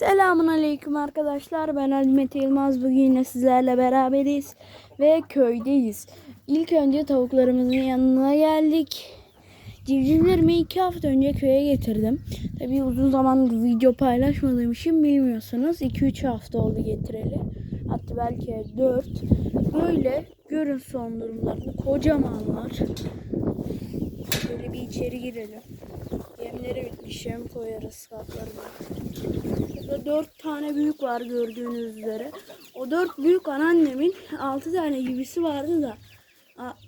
Selamun Aleyküm arkadaşlar. Ben Ali Mete Yılmaz. Bugün yine sizlerle beraberiz. Ve köydeyiz. İlk önce tavuklarımızın yanına geldik. Civcivlerimi iki hafta önce köye getirdim. Tabii uzun zamandır video paylaşmadığım için bilmiyorsunuz. 2-3 hafta oldu getireli. Hatta belki 4. Böyle görün son durumlarını. Kocamanlar. Şöyle bir içeri girelim. Yemleri bitmiş yem koyarız kaplarına. Burada dört tane büyük var gördüğünüz üzere. O dört büyük anneannemin altı tane gibisi vardı da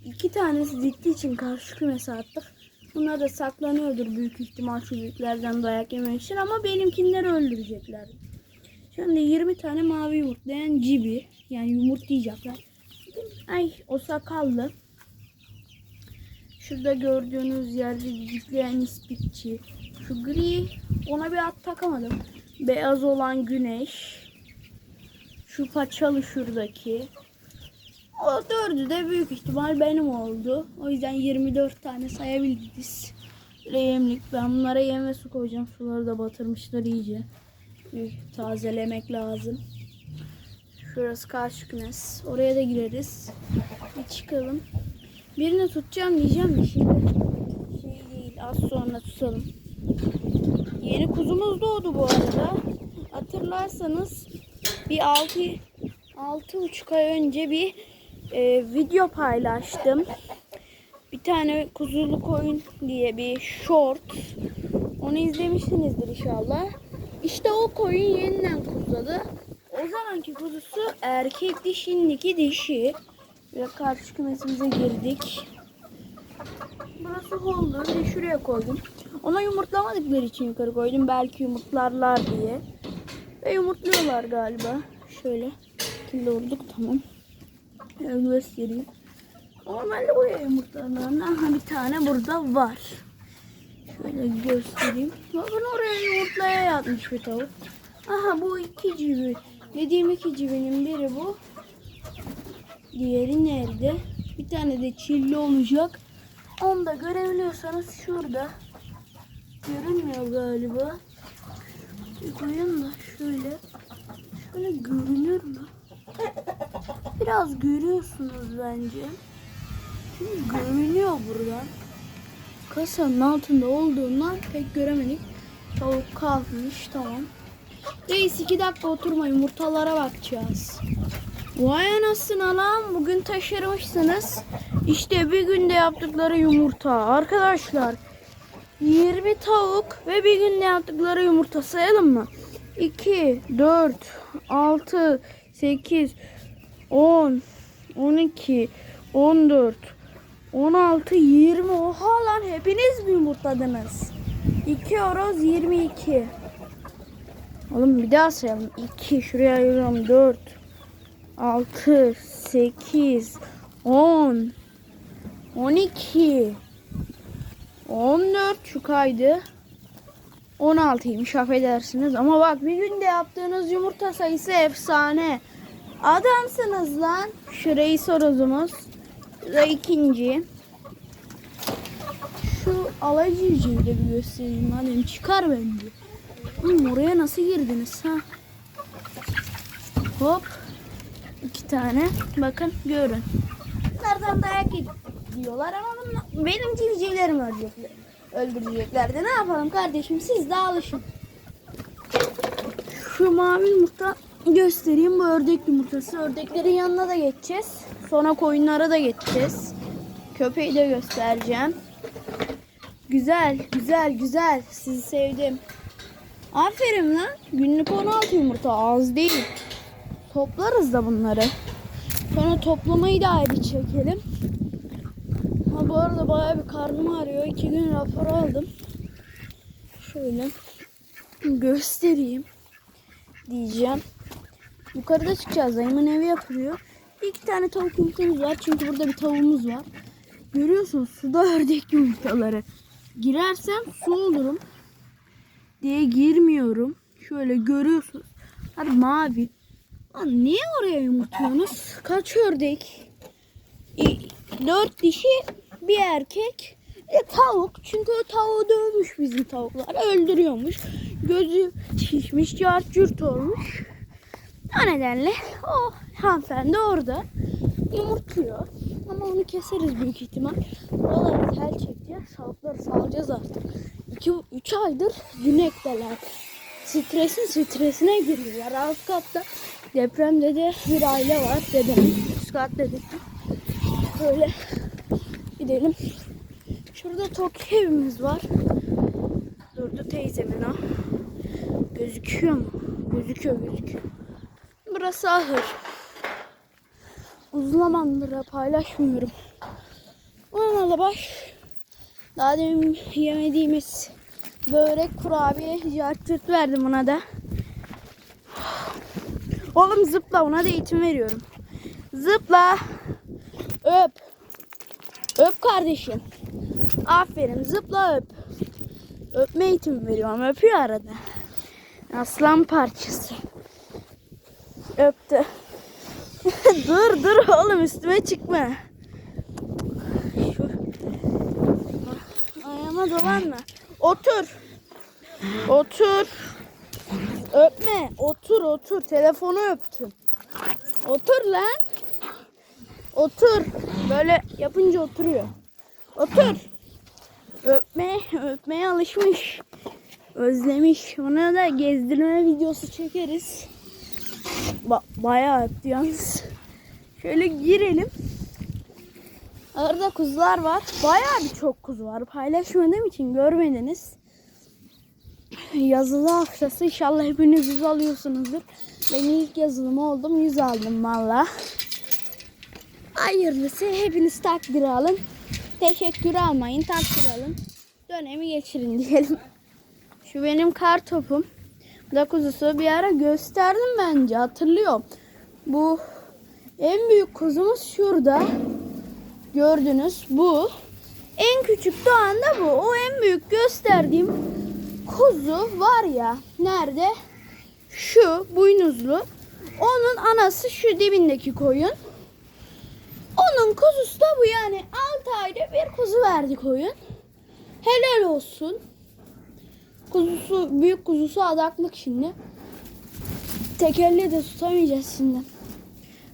iki tanesi diktiği için karşı kümese attık. Bunlar da saklanıyordur büyük ihtimal şu büyüklerden dayak yemek için ama benimkinleri öldürecekler. Şimdi 20 tane mavi yumurtlayan cibi yani yumurtlayacaklar. Ay o sakallı. Şurada gördüğünüz yerde dikleyen ispikçi. Şu gri ona bir at takamadım. Beyaz olan güneş. Şu paçalı şuradaki. O dördü de büyük ihtimal benim oldu. O yüzden 24 tane sayabiliriz. Böyle yemlik. Ben bunlara yem ve su koyacağım. Suları da batırmışlar iyice. Tazelemek lazım. Şurası karşı kümes. Oraya da gireriz. Bir çıkalım. Birini tutacağım diyeceğim de şimdi şey değil az sonra tutalım. Yeni kuzumuz doğdu bu arada. Hatırlarsanız bir 6 altı buçuk ay önce bir e, video paylaştım. Bir tane kuzulu koyun diye bir short. Onu izlemişsinizdir inşallah. İşte o koyun yeniden kuzadı. O zamanki kuzusu erkekti şimdiki dişi. Ve karşı kümesimize girdik. Burası holder. Bir de şuraya koydum. Ona yumurtlamadıkları için yukarı koydum. Belki yumurtlarlar diye. Ve yumurtluyorlar galiba. Şöyle. Kille vurduk tamam. Şöyle göstereyim. Normalde buraya yumurtlarlar. Aha bir tane burada var. Şöyle göstereyim. Bakın oraya yumurtlaya yatmış bir tavuk. Aha bu iki cibi. Dediğim iki cibinin biri bu. Diğeri nerede? Bir tane de çilli olacak. Onu da görebiliyorsanız şurada. Görünmüyor galiba. Bir koyayım da şöyle. Şöyle görünür mü? Biraz görüyorsunuz bence. Şimdi görünüyor buradan. Kasanın altında olduğundan pek göremedik. Tavuk kalkmış tamam. Reis iki dakika oturma yumurtalara bakacağız. Vay anasını lan bugün taşırmışsınız. İşte bir günde yaptıkları yumurta. Arkadaşlar 20 tavuk ve bir günde yaptıkları yumurta sayalım mı? 2, 4, 6, 8, 10, 12, 14, 16, 20. Oha lan hepiniz mi yumurtladınız? 2 horoz 22. Oğlum bir daha sayalım. 2 şuraya ayırıyorum 4 6 8 10 12 14 şu kaydı. 16'ymış affedersiniz. Ama bak bir günde yaptığınız yumurta sayısı efsane. Adamsınız lan. Şurayı soruzumuz ve ikinci. Şu alaycıcıyı da bir göstereyim madem. Çıkar bence. Oğlum oraya nasıl girdiniz ha? Hop iki tane bakın görün Nereden dayak diyorlar ama bunlar, benim civcivlerim öldürecekler. Öldüreceklerdi. Ne yapalım kardeşim siz de alışın. Şu mavi yumurta göstereyim bu ördek yumurtası. Ördeklerin yanına da geçeceğiz. Sonra koyunlara da geçeceğiz. Köpeği de göstereceğim. Güzel, güzel, güzel. Sizi sevdim. Aferin lan. Günlük 16 yumurta az değil. Toplarız da bunları. Sonra toplamayı da ayrı çekelim. Ha bu arada bayağı bir karnım ağrıyor. İki gün rapor aldım. Şöyle göstereyim diyeceğim. Yukarıda çıkacağız. Dayımın evi yapılıyor. İki tane tavuk yumurtamız var. Çünkü burada bir tavuğumuz var. Görüyorsunuz suda ördek yumurtaları. Girersem su olurum diye girmiyorum. Şöyle görüyorsunuz. Hadi mavi. Lan niye oraya yumurtluyorsunuz? Kaç ördek? İ- Dört dişi bir erkek. De tavuk. Çünkü o tavuğu dövmüş bizim tavuklar. Öldürüyormuş. Gözü şişmiş. Cart cürt olmuş. O nedenle o hanımefendi orada yumurtluyor. Ama onu keseriz büyük ihtimal. Oraları tel çekeceğiz. Tavukları salacağız artık. 2-3 aydır günekteler. Stresin stresine giriyorlar. Alt katta depremde de bir aile var. Dedemin üst kat dedesi. Böyle gidelim. Şurada Tokyo evimiz var. Durdu teyzemin o. Gözüküyor mu? Gözüküyor gözüküyor. Burası ahır. Uzun zamandır paylaşmıyorum. Onunla baş. Daha demin yemediğimiz börek, kurabiye, cartırt verdim ona da. Oğlum zıpla ona da eğitim veriyorum. Zıpla. Öp. Öp kardeşim. Aferin zıpla öp. Öpme eğitimi veriyorum. Öpüyor arada. Aslan parçası. Öptü. dur dur oğlum üstüme çıkma. Şu ayağıma dolanma. Otur. Otur. Öpme. Otur otur. Telefonu öptüm. Otur lan. Otur. Böyle yapınca oturuyor. Otur. Öpme, öpmeye alışmış. Özlemiş. Ona da gezdirme videosu çekeriz. Ba bayağı öptü yalnız. Şöyle girelim. Arada kuzular var. Bayağı bir çok kuzu var. Paylaşmadığım için görmediniz. Yazılı haftası inşallah hepiniz yüz alıyorsunuzdur. Ben ilk yazılım oldum. Yüz aldım valla. Hayırlısı hepiniz takdir alın. Teşekkür almayın takdir alın. Dönemi geçirin diyelim. Şu benim kar topum. Da kuzusu bir ara gösterdim bence hatırlıyorum. Bu en büyük kuzumuz şurada. Gördünüz bu. En küçük doğan da bu. O en büyük gösterdiğim kuzu var ya nerede? Şu boynuzlu. Onun anası şu dibindeki koyun. Onun kuzusu da bu yani 6 ayda bir kuzu verdi koyun. Helal olsun. Kuzusu, büyük kuzusu adaklık şimdi. Tekerle de tutamayacağız şimdi.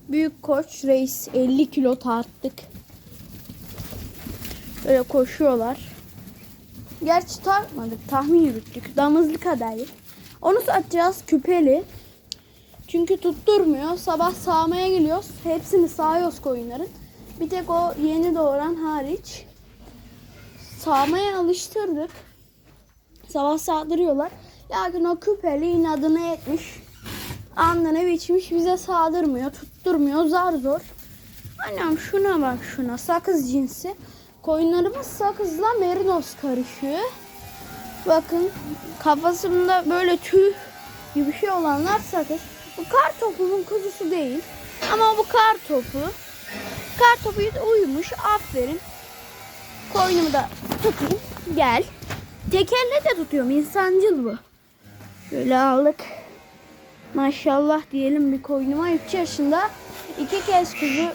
Büyük koç reis 50 kilo tarttık. Böyle koşuyorlar. Gerçi tartmadık. Tahmin yürüttük. Damızlık adayı. Onu satacağız küpeli. Çünkü tutturmuyor. Sabah sağmaya geliyoruz. Hepsini sağıyoruz koyunların. Bir tek o yeni doğuran hariç. Sağmaya alıştırdık. Sabah sağdırıyorlar. Lakin o küpeli inadına etmiş. Alnına biçmiş bize sağdırmıyor. Tutturmuyor. Zar zor. Annem şuna bak şuna. Sakız cinsi. Koyunlarımız sakızla merinos karışıyor. Bakın kafasında böyle tüy gibi bir şey olanlar sakız. Bu kar topunun kuzusu değil. Ama bu kar topu. Kar topu uyumuş. Aferin. Koynumu da tutayım. Gel. Tekerle de tutuyorum. İnsancıl bu. Şöyle aldık. Maşallah diyelim bir koynuma 3 yaşında. iki kez kuzu,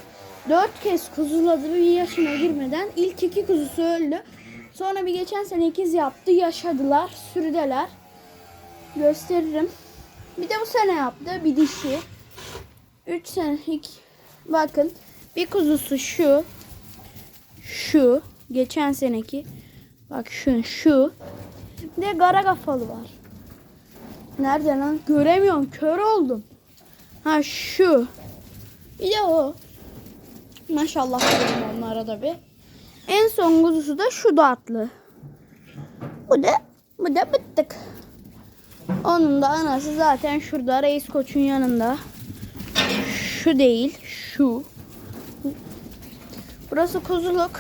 dört kez kuzuladı bir yaşına girmeden. ilk iki kuzusu öldü. Sonra bir geçen sene ikiz yaptı. Yaşadılar. Sürüdeler. Gösteririm. Bir de bu sene yaptı. Bir dişi. 3 sene ilk bakın bir kuzusu şu şu geçen seneki bak şu şu bir de gara kafalı var. Nerede lan? Göremiyorum. Kör oldum. Ha şu. Bir de o. Maşallah diyorum onlara da bir. En son kuzusu da şu da atlı. Bu da bu da bıttık. Onun da anası zaten şurada reis koçun yanında. Şu değil, şu. Burası kuzuluk.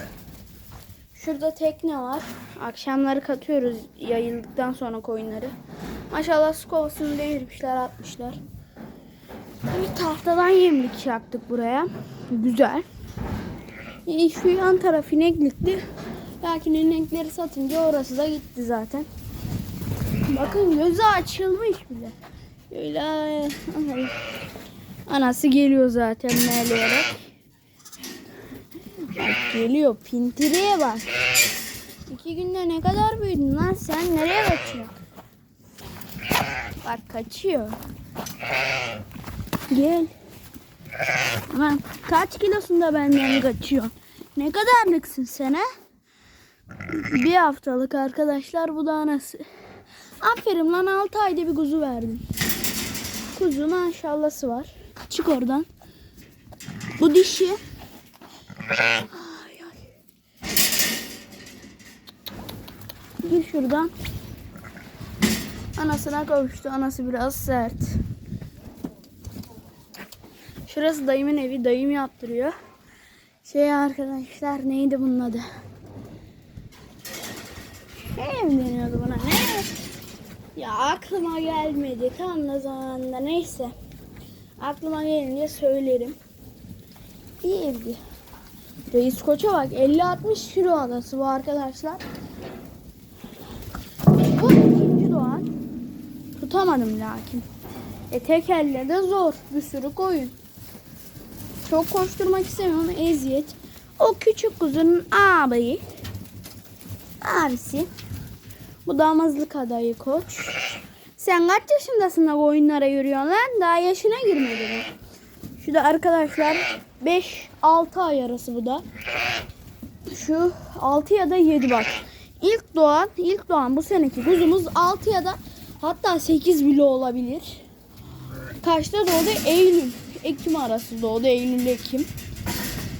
Şurada tekne var. Akşamları katıyoruz yayıldıktan sonra koyunları. Maşallah su kovasını devirmişler, atmışlar. Bir tahtadan yemlik yaktık buraya. Güzel. E, şu yan taraf ineklikti. Lakin inekleri satınca orası da gitti zaten. Bakın gözü açılmış bile. Öyle ay, Anası geliyor zaten meğleyerek. Bak geliyor. Pintiriye bak. İki günde ne kadar büyüdün lan sen? Nereye kaçıyorsun? Bak kaçıyor. Gel. Lan kaç kilosunda benden kaçıyor? Ne kadarlıksın sen ha? Bir haftalık arkadaşlar bu da anası. Aferin lan 6 ayda bir kuzu verdin. Kuzu maşallahı var. Çık oradan. Bu dişi. Ay, ay. Gir şuradan. Anasına kavuştu. Anası biraz sert. Şurası dayımın evi. Dayım yaptırıyor. Şey arkadaşlar neydi bunun adı? Ne deniyordu buna? Ne? Ya aklıma gelmedi tam da zamanında. Neyse. Aklıma gelince söylerim. İyi evdi. Reis Koç'a bak 50-60 kilo adası bu arkadaşlar. Bu ikinci doğan. Tutamadım lakin. E tek elle de zor. Bir sürü koyun. Çok koşturmak istemiyorum eziyet. O küçük kuzunun ağabeyi. Abisi. Bu damızlık adayı koç. Sen kaç yaşındasın da oyunlara yürüyorsun lan? Daha yaşına girmedi mi? Şu da arkadaşlar 5-6 ay arası bu da. Şu 6 ya da 7 bak. İlk doğan, ilk doğan bu seneki kuzumuz 6 ya da hatta 8 bile olabilir. Kaçta doğdu? Eylül. Ekim arası doğdu. Eylül, Ekim.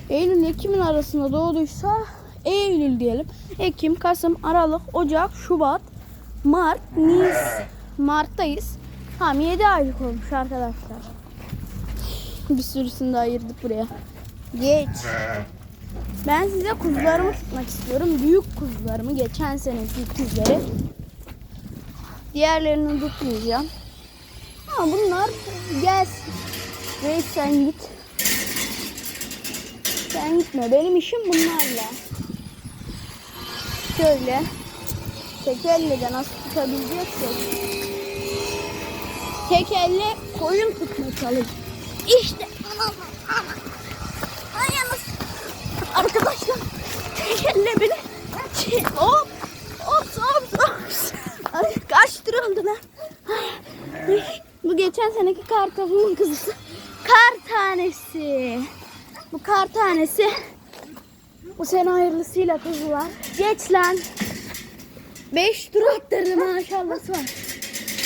Eylül, Ekim'in arasında doğduysa Eylül diyelim. Ekim, Kasım, Aralık, Ocak, Şubat, Mart, Nis, Mart'tayız. Tam 7 aylık olmuş arkadaşlar. Bir sürüsünü de ayırdık buraya. Geç. Ben size kuzularımı tutmak istiyorum. Büyük kuzularımı. Geçen seneki kuzuları. Diğerlerini tutmayacağım. Ama bunlar gelsin. Reis sen git. Sen gitme. Benim işim bunlarla. Şöyle. Tek elle de nasıl tutabileceksek. Tek elle koyun tutmaya çalış. İşte anam anam. Ay. Arkadaşlar tek elle bile şey, hop hop hop hop. Ay, kaç Bu geçen seneki kar tavuğun kızısı. Kar tanesi. Bu kar tanesi. Bu sene hayırlısıyla kızlar. Geç lan. Beş tur attırdı maşallahı var.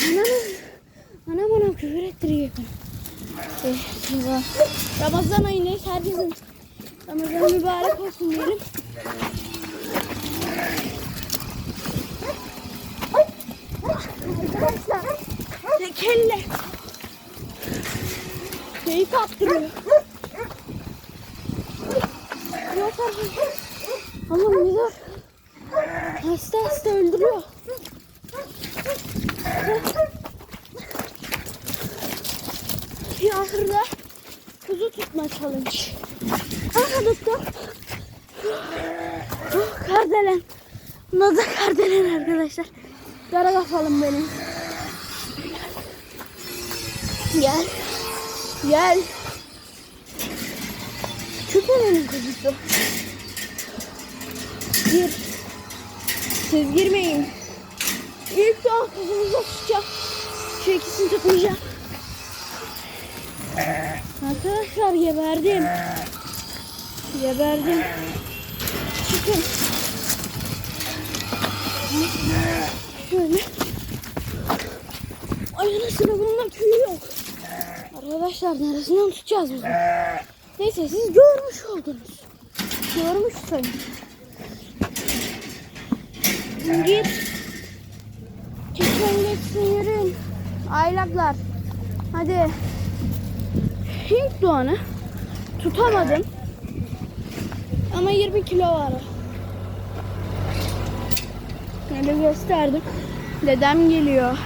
Anam. Anam anam küfür ettiriyor. Ramazan ayındayız. Herkesin Ramazan mübarek olsun diyelim. Bir dur. Hasta hasta öldürüyor. Yahırda kuzu tutma challenge. Aha tuttum. Oh, kardelen. Bunda da kardelen arkadaşlar. Kara kafalım benim. Gel. Gel. Küpenin kuzusu. Gir. Siz girmeyin. İlk doğan kuzumuzu tutacağım. Şu ikisini tutmayacağım. Arkadaşlar geberdim. Geberdim. Çıkın. Şöyle. Ay anasını bunun tüyü yok. Arkadaşlar neresinden tutacağız bunu? Neyse siz görmüş oldunuz. Görmüş sayın. Git. Çeken geçsin yürüyün. Aylaklar. Hadi. İlk doğanı tutamadım. Ama 20 kilo var. Öyle gösterdim. Dedem geliyor.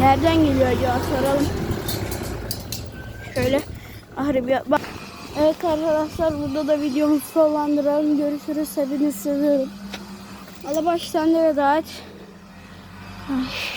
Nereden geliyor acaba soralım. Şöyle bir bak. Evet arkadaşlar burada da videomuzu sonlandıralım. Görüşürüz. Hepinizi seviyorum. Allah baştan veda et. Ay.